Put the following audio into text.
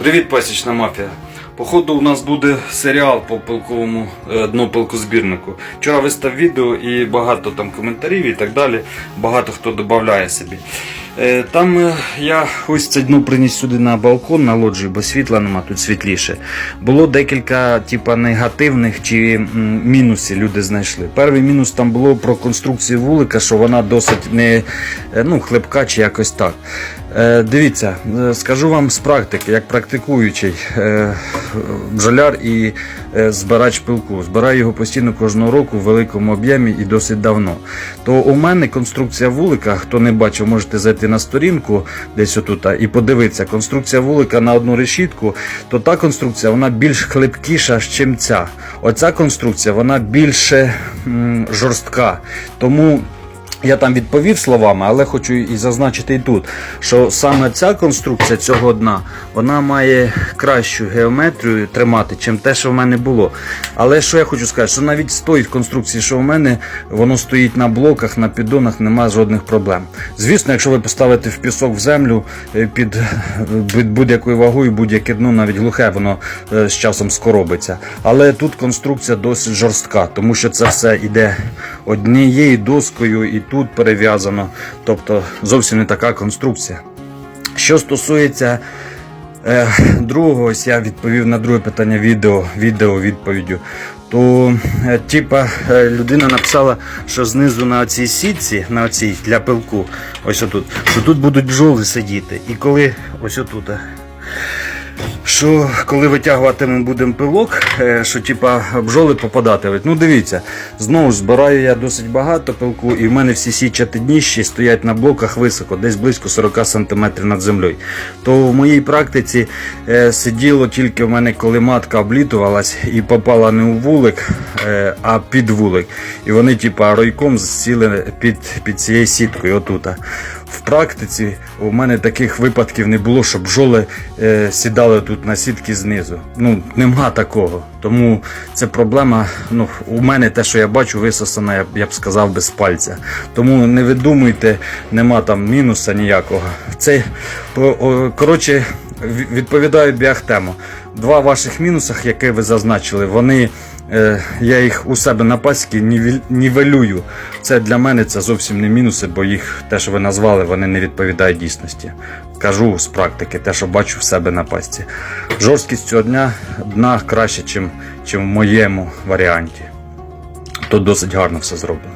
Привіт, пасічна мафія. Походу, у нас буде серіал по пилковому е, днопилкозбірнику. Вчора вистав відео і багато там коментарів і так далі. Багато хто додає собі. Е, Там е, я ось це дно приніс сюди на балкон на лоджію, бо світла нема, тут світліше. Було декілька типа, негативних чи мінусів люди знайшли. Перший мінус там було про конструкцію вулика, що вона досить не ну, хлебка чи якось так. Е, Дивіться, е, скажу вам з практики, як практикуючий е, бджоляр і збирач пилку. Збираю його постійно кожного року в великому об'ємі і досить давно. То у мене конструкція вулика, хто не бачив, можете зайти на сторінку десь отут і подивитися. Конструкція вулика на одну решітку, то та конструкція вона більш хлипкіша, ніж ця. Оця конструкція вона більше м, жорстка. Тому я там відповів словами, але хочу і зазначити і тут, що саме ця конструкція цього дна вона має кращу геометрію тримати, чим те, що в мене було. Але що я хочу сказати, що навіть з тої конструкції, що в мене, воно стоїть на блоках, на піддонах, немає жодних проблем. Звісно, якщо ви поставите в пісок в землю е, під, під будь-якою вагою, будь-яке дно, навіть глухе, воно е, з часом скоробиться. Але тут конструкція досить жорстка, тому що це все йде однією доскою і тут перев'язано. Тобто зовсім не така конструкція. Що стосується е, другого, ось я відповів на друге питання відео, відео відповіддю. То е, типа е, людина написала, що знизу на цій сітці, на цій для пилку, ось отут, що тут будуть бджоли сидіти. І коли ось отут. Що коли витягуватимемо будемо пилок, е, що типа бджоли попадатимуть. Ну дивіться, знову збираю я досить багато пилку, і в мене всі січати дніщі стоять на блоках високо, десь близько 40 см над землею. То в моїй практиці е, сиділо тільки в мене, коли матка облітувалась і попала не у вулик, е, а під вулик. І вони, типа, ройком сіли під, під цією сіткою. Отута. В практиці у мене таких випадків не було, щоб бджоли е, сідали тут на сітки знизу. Ну, нема такого. Тому це проблема. Ну, у мене те, що я бачу, висосана, я, я б сказав, без пальця. Тому не видумуйте, нема там мінуса ніякого. Це коротше. Ві- Відповідаю біахтему. Два ваших мінусах, які ви зазначили, вони е, я їх у себе на пасіки нівелюю. Це для мене це зовсім не мінуси, бо їх те, що ви назвали, вони не відповідають дійсності. Кажу з практики, те, що бачу в себе на пасті. Жорсткість цього дня дна краще, ніж в моєму варіанті. Тут досить гарно все зроблено.